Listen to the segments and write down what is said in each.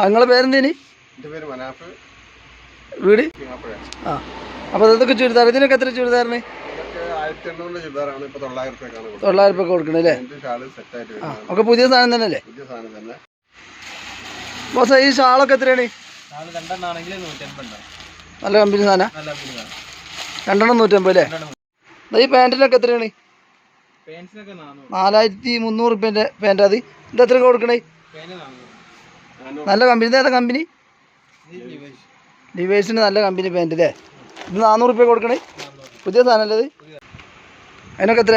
നിങ്ങളെ പേരെന്തേനി പേര് മനാഫ്. വീട്? ആ അപ്പോൾ ഇതൊക്കെ ചുരിദാർ ഇതിനൊക്കെ എത്ര ചുരിദാറിന്? തൊള്ളായിരം രൂപ കൊടുക്കണം അല്ലേ? എന്റെ ഷാൾ സെറ്റായിട്ട് ആ ഒക്കെ പുതിയ സാധനം തന്നെ അല്ലേ? പുതിയ സാധനം തന്നെ. ബോസ് ഈ ഷാളൊക്കെ എത്രയാണ്? നല്ല കമ്പനി സാധന? രണ്ടെണ്ണം നൂറ്റമ്പത് അല്ലേ? ഈ പാന്റിനൊക്കെ എത്രയാണ്? നാലായിരത്തി മുന്നൂറ് റുപ്യന്റെ പാന്റ് അത്. ഇത് എത്ര കൊടുക്കണേ നല്ല കമ്പനി ഏതാ കമ്പനി ഡിവൈസിന് നല്ല കമ്പനി പാന്റ് അല്ലേ ഇത് നാനൂറ് റുപ്യ കൊടുക്കണേ. പുതിയ സാധനം അല്ലേ അതിനൊക്കെ എത്ര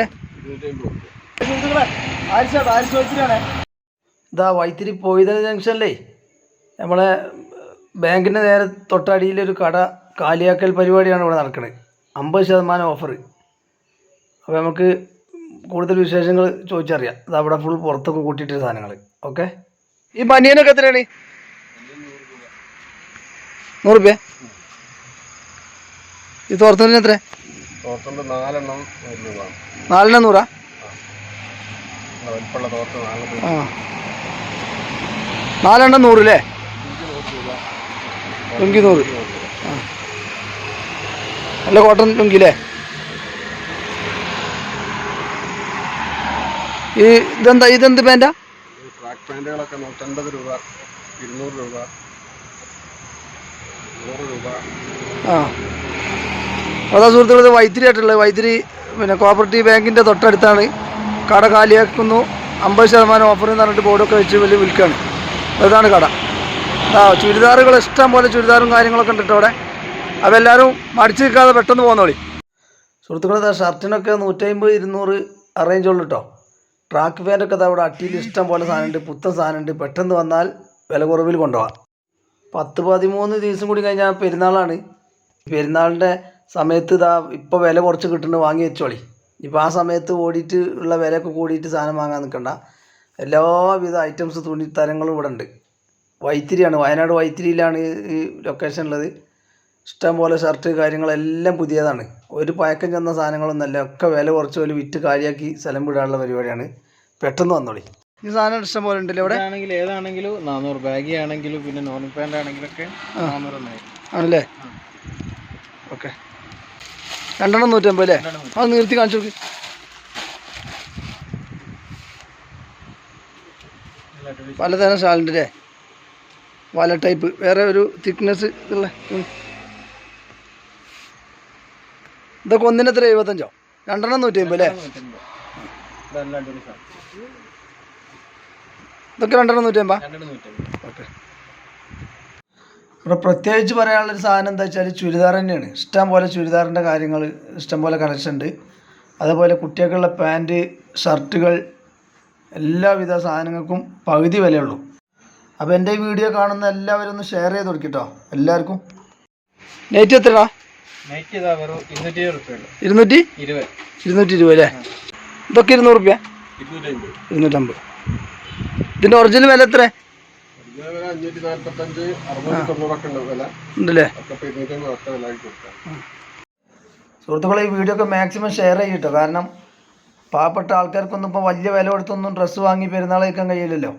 ഇതാ വൈത്തിരി പോയത് ജംഗ്ഷനിലേ നമ്മളെ ബാങ്കിന്റെ നേരെ തൊട്ടടിയിലൊരു കട കാലിയാക്കൽ പരിപാടിയാണ് ഇവിടെ നടക്കുന്നത് അമ്പത് ശതമാനം ഓഫർ അപ്പോൾ നമുക്ക് കൂടുതൽ വിശേഷങ്ങൾ ചോദിച്ചറിയാം. ഇത് അവിടെ ഫുൾ പുറത്തൊക്കെ കൂട്ടിയിട്ട് സാധനങ്ങൾ ഓക്കെ ഈ ബനിയനൊക്കെ എത്രയാണ്? നൂറ് രൂപ ഈ തോർത്തതിന് എത്ര? നാലെണ്ണം നൂറ് നാലെണ്ണം നൂറാ? ആ നാലെണ്ണം അല്ലേ? ലുങ്കി നൂറ്. രൂപ നല്ല കോട്ടൺ ലുങ്കി അല്ലേ? ഈ ഇതെന്താ ഇതെന്ത് പാന്റാ ട്രാക്ക് പാന്റുകളൊക്കെ നൂറ്റൻപത് രൂപ ഇരുന്നൂറ് രൂപ നൂറ് രൂപ. ആ. അതാ സുഹൃത്തുക്കൾ വൈത്തിരി ആയിട്ടുള്ളത്. വൈത്തിരി പിന്നെ കോപ്പറേറ്റീവ് ബാങ്കിന്റെ തൊട്ടടുത്താണ്. കട കാലിയാക്കുന്നു. അമ്പത് ശതമാനം ഓഫർ എന്ന് പറഞ്ഞിട്ട് ബോർഡൊക്കെ വെച്ച് വലിയ വിൽക്കുകയാണ് അതാണ് കട. ആ ചുരിദാറുകൾ ഇഷ്ടം പോലെ ചുരിദാറും കാര്യങ്ങളൊക്കെ ഉണ്ട് കേട്ടോ അവിടെ. അപ്പോൾ എല്ലാവരും മടിച്ച് നിൽക്കാതെ പെട്ടെന്ന് പോകുന്നോളി സുഹൃത്തുക്കളെ ഷർട്ടിനൊക്കെ നൂറ്റമ്പത് ഇരുന്നൂറ് അറേഞ്ച് ഉള്ളു കേട്ടോ. ട്രാക്ക് ഫാനൊക്കെ അവിടെ അട്ടിയിൽ ഇഷ്ടം പോലെ സാധനമുണ്ട് പുത്തൻ സാധനമുണ്ട് പെട്ടെന്ന് വന്നാൽ വില കുറവിൽ കൊണ്ടുപോകാം പത്ത് പതിമൂന്ന് ദിവസം കൂടി കഴിഞ്ഞാൽ പെരുന്നാളാണ്. പെരുന്നാളിന്റെ സമയത്ത് ഇതാ ഇപ്പോൾ വില കുറച്ച് കിട്ടുന്നുണ്ട് വാങ്ങി വെച്ചോളി. ഇപ്പോൾ ആ സമയത്ത് ഓടിയിട്ട് ഉള്ള വിലയൊക്കെ കൂടിയിട്ട് സാധനം വാങ്ങാൻ നിൽക്കണ്ട. എല്ലാവിധ ഐറ്റംസ് തുണി തരങ്ങളും ഇവിടെ ഉണ്ട്. വൈത്തിരിയാണ് വയനാട് വൈത്തിരിയിലാണ് ഈ- ലൊക്കേഷൻ ഉള്ളത്. ഇഷ്ടം പോലെ ഷർട്ട് കാര്യങ്ങളെല്ലാം പുതിയതാണ്. ഒരു പഴക്കം ചെന്ന സാധനങ്ങളൊന്നുമല്ല ഒക്കെ വില കുറച്ച് പോലെ വിറ്റ് കാര്യമാക്കി സ്ഥലം വിടാനുള്ള പരിപാടിയാണ്. പെട്ടെന്ന് വന്നോളി. ഈ സാധനം ഇഷ്ടം പോലെ ഉണ്ടല്ലോ ഇവിടെ ആണെങ്കിൽ ഏതാണെങ്കിലും നാനൂറ് ബാഗി ആണെങ്കിലും പിന്നെ നോർമൽ പാന്റ് ആണെങ്കിലൊക്കെ നാനൂറ് ഒന്നായിരിക്കും ആണല്ലേ? ഓക്കെ. രണ്ടെണ്ണം നൂറ്റമ്പത് അല്ലേ? അത് നിർത്തി കാണിച്ചു നോക്കി. പലതരം ഷാളുണ്ട് അല്ലേ? വല ടൈപ്പ്. വേറെ ഒരു തിക്നെസ് ഉള്ള. ഇതൊക്കെ ഒന്നിനെത്ര എഴുപത്തഞ്ചോ? രണ്ടെണ്ണം നൂറ്റി അമ്പത് അല്ലേ ഇതൊക്കെ രണ്ടെണ്ണം നൂറ്റി അമ്പത് രണ്ടെണ്ണം നൂറ്റമ്പത്. ഓക്കെ. ഇവിടെ പ്രത്യേകിച്ച് പറയാനുള്ളൊരു സാധനം എന്താ വെച്ചാൽ ചുരിദാർ തന്നെയാണ്. ഇഷ്ടം പോലെ ചുരിദാറിന്റെ കാര്യങ്ങൾ ഇഷ്ടം പോലെ കളക്ഷൻ ഉണ്ട്. അതേപോലെ കുട്ടികൾക്കുള്ള പാന്റ് ഷർട്ടുകൾ എല്ലാവിധ സാധനങ്ങൾക്കും പകുതി വിലയുള്ളൂ. അപ്പോൾ എന്റെ ഈ വീഡിയോ കാണുന്ന എല്ലാവരും ഒന്ന് ഷെയർ ചെയ്ത് കൊടുക്കട്ടോ. എല്ലാവർക്കും. നൈറ്റ് ഇരുപത് ഇരുന്നൂറ്റി? ഇരുപത്. അല്ലേ? ഇതൊക്കെ ഇരുന്നൂറ് റുപ്യ? ഇരുന്നൂറ്റമ്പത്. ഇതിന്റെ ഒറിജിനൽ വില എത്ര ഉണ്ടല്ലേ? സുഹൃത്തുക്കളെ ഈ വീഡിയോ ഒക്കെ മാക്സിമം ഷെയർ ചെയ്യട്ടോ കാരണം പാവപ്പെട്ട ആൾക്കാർക്കൊന്നും ഇപ്പോൾ വലിയ വില കൊടുത്തൊന്നും ഡ്രസ്സ് വാങ്ങി പെരുന്നാൾ കഴിക്കാൻ കഴിയില്ലല്ലോ.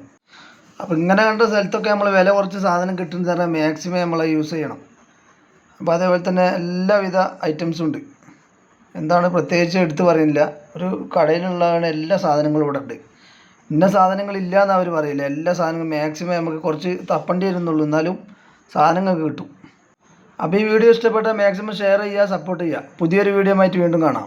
അപ്പോൾ ഇങ്ങനെ കണ്ട സ്ഥലത്തൊക്കെ നമ്മൾ വില കുറച്ച് സാധനം കിട്ടുന്ന തരാൻ മാക്സിമം നമ്മൾ യൂസ് ചെയ്യണം. അപ്പോൾ അതേപോലെ തന്നെ എല്ലാവിധ ഐറ്റംസും ഉണ്ട്. എന്താണ് പ്രത്യേകിച്ച് എടുത്തു പറയുന്നില്ല. ഒരു കടയിലുള്ളതാണ് എല്ലാ സാധനങ്ങളും ഇവിടെ ഉണ്ട്. ഇന്ന സാധനങ്ങളില്ല എന്ന് അവർ പറയില്ല. എല്ലാ സാധനങ്ങളും മാക്സിമം നമുക്ക് കുറച്ച് തപ്പേണ്ടി വരുന്നുള്ളൂ. എന്നാലും സാധനങ്ങൾ കിട്ടും. അപ്പോൾ ഈ വീഡിയോ ഇഷ്ടപ്പെട്ടാൽ മാക്സിമം ഷെയർ ചെയ്യുക സപ്പോർട്ട് ചെയ്യുക. പുതിയൊരു വീഡിയോ ആയിട്ട് വീണ്ടും കാണാം.